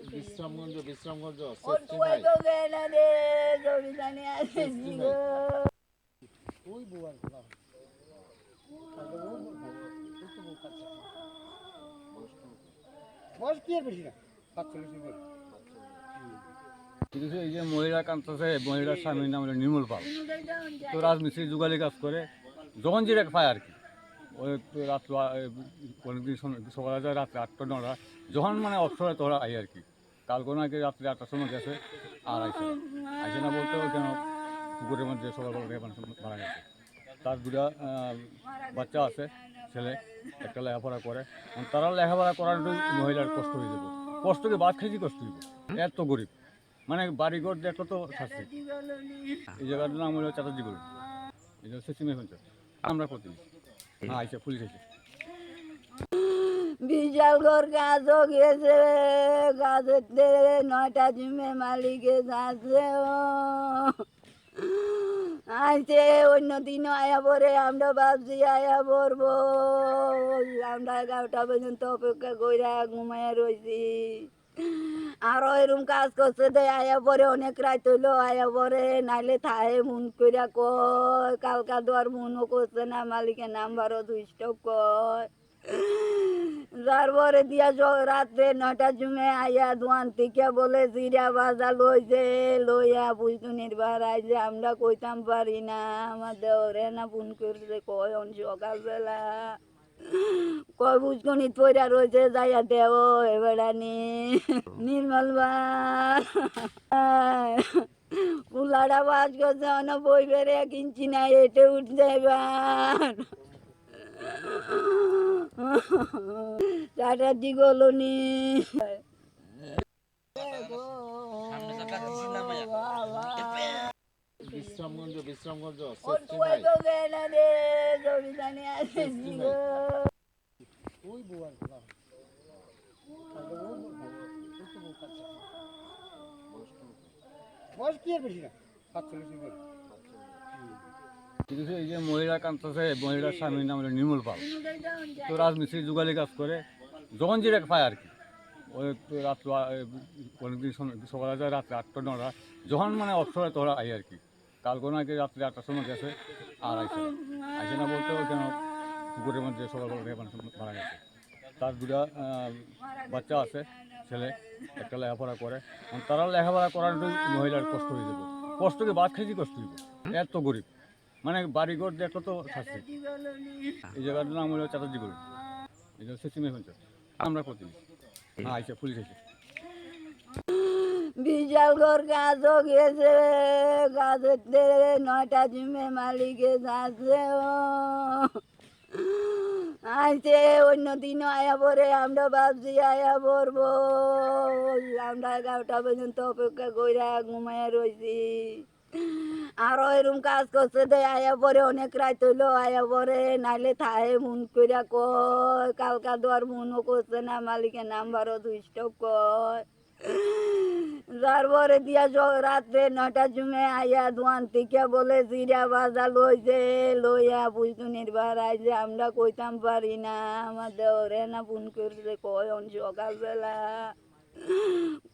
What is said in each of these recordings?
বিশ্রামগঞ্জ বিশ্রামগঞ্জ ওর safety বই নাই তো দেয় না রে জমিদানি আসেছি গো বয়স এই যে মহিলা কান্তাছে মহিলার স্বামীর নাম হলো নির্মল পাল। তো রাজমিস্ত্রি যুগালি কাজ করে। যখন যেটা পায় আর কি। ওই তো রাত্র অনেকদিন সকালে যায় রাত্রে আটটা, নটা। যখন মানে অবসর তোরা আই আর কি। কালকে নাকি রাত্রে আটটার সময় গেছে, আর আইসে। আইসে না বলতে কেন পুকুরের মধ্যে সকালবেলা মারা গেছে। তার দুটা বাচ্চা আছে, ছেলে, একটা লেখাপড়া করে। তারা লেখাপড়া করার মহিলার কষ্ট হয়ে যাবে। কষ্টকে বাদ খাইছি কষ্ট হইব? এত গরিব। মানে বাড়িঘর দেখলে তো শাস্তি। এই জায়গাটার নাম হলো চাটার্জি গরু এই যে সিসিমে পঞ্চায়েত আমরা প্রতিনিধি আইসে পুলিশ আইসে। বিশাল ঘর কাজও গেছে কাজেতে নয়টা জুমে মালিকে যাচ্ছে ও। আইছে অন্য দিনও আয়া পরে আমরা ভাবছি আয়া পড়ব আমরা এগারোটা পর্যন্ত অপেক্ষা কইরা ঘুমাইয়া রয়েছি আরও এরম কাজ করছে দে, আয়া পরে অনেক রাত হইল, আয়া পরে নাইলে থাহে মন কইরা কয়, কালকা দোয়ার মনও করছে না, মালিকের নাম্বারও দুইষ্ট কয়। তারপরে দিয়া রাত্রে নয়টা জুমে আইয়া দোয়ান থেকে বলে, জিরা বাজা লইছে লইয়া পুজতুনির বার আইছে আমরা কইতাম পারি না, আমার দেওরে না ফোন করছে কয় সকালবেলা। কয় বুঝকনি পয়রা রয়েছে যাইয়া দেও এবেড়া নি নির্মল পুলাটা বাজ করছে, অন বই বেড়ে কিনছি না এটে উঠ যাইবার চাটার্জি গলনি। বিশ্রামগঞ্জ বিশ্রামগঞ্জ ওই। বয়স কি আর বেশি না? সাতচল্লিশ কিন্তু এই যে মহিলা কান্তাছে মহিলার স্বামীর নাম হলো নির্মল পাল। তো রাজমিস্ত্রি যুগালি কাজ করে যখন যেটা পায় আর কি। ওই তো রাত্র অনেকদিন সকালে যায় রাত্রে আটটা নটা। যখন মানে অবসর তোরা আই আর কি। কালকে নাকি রাত্রে আটটার সময় গেছে, আর আইসে। আইসে না বলতে কেন পুকুরের মধ্যে সকালবেলা থেকে মানুষ মারা গেছে। তার দুটা বাচ্চা আছে, ছেলে, একটা লেখাপড়া করে। তারা লেখাপড়া করার মহিলার কষ্ট হয়ে যাবে। কষ্টকে বাদ খাইছি কষ্ট হইব। এত গরিব। মানে বাড়িঘর দেখলে তো থাকছে এই জায়গাটার নাম হলো চাটার্জি গরু। এই যে সিসিমে পঞ্চায়েত আমরা প্রতিনিধি। হ্যাঁ আইসে পুলিশ আইসে বিশাল ঘর কাজও গেছে কাজেতে নয়টা জুমে মালিকে ও আইছে অন্য দিনও আয়া পরে আমরা ভাবছি আয়া পড়ব আমরা এগারোটা পর্যন্ত অপেক্ষা কইরা ঘুমাইয়া রয়েছি আরও এরম কাজ করছে দে আয়া পরে অনেক রাত হইল আয়া পরে, নাইলে থাহে মন কইরা কয়, কালকা দোয়ার মনও করছে না, মালিকের নাম্বারও দুইষ্ট কয়। তারপরে দিয়া রাত্রে নয়টা জুমে আইয়া দোয়ান থেকে বলে, জিরা বাজা লইছে, লইয়া পুজতুনির বার আইছে আমরা কইতাম পারি না। আমার দেওরে না ফোন করছে, কয় অন সকালবেলা।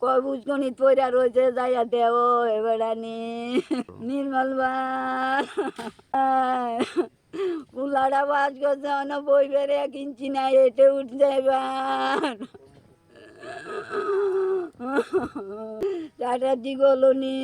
কয় বুঝকনি পয়রা রয়েছে যাইয়া দেও এবেড়া নি নির্মল বা। পুলাটা বাজ করছে, অন বই বেড়ে কিনছি না এটে উঠছে এবার। চাটার্জি গলনি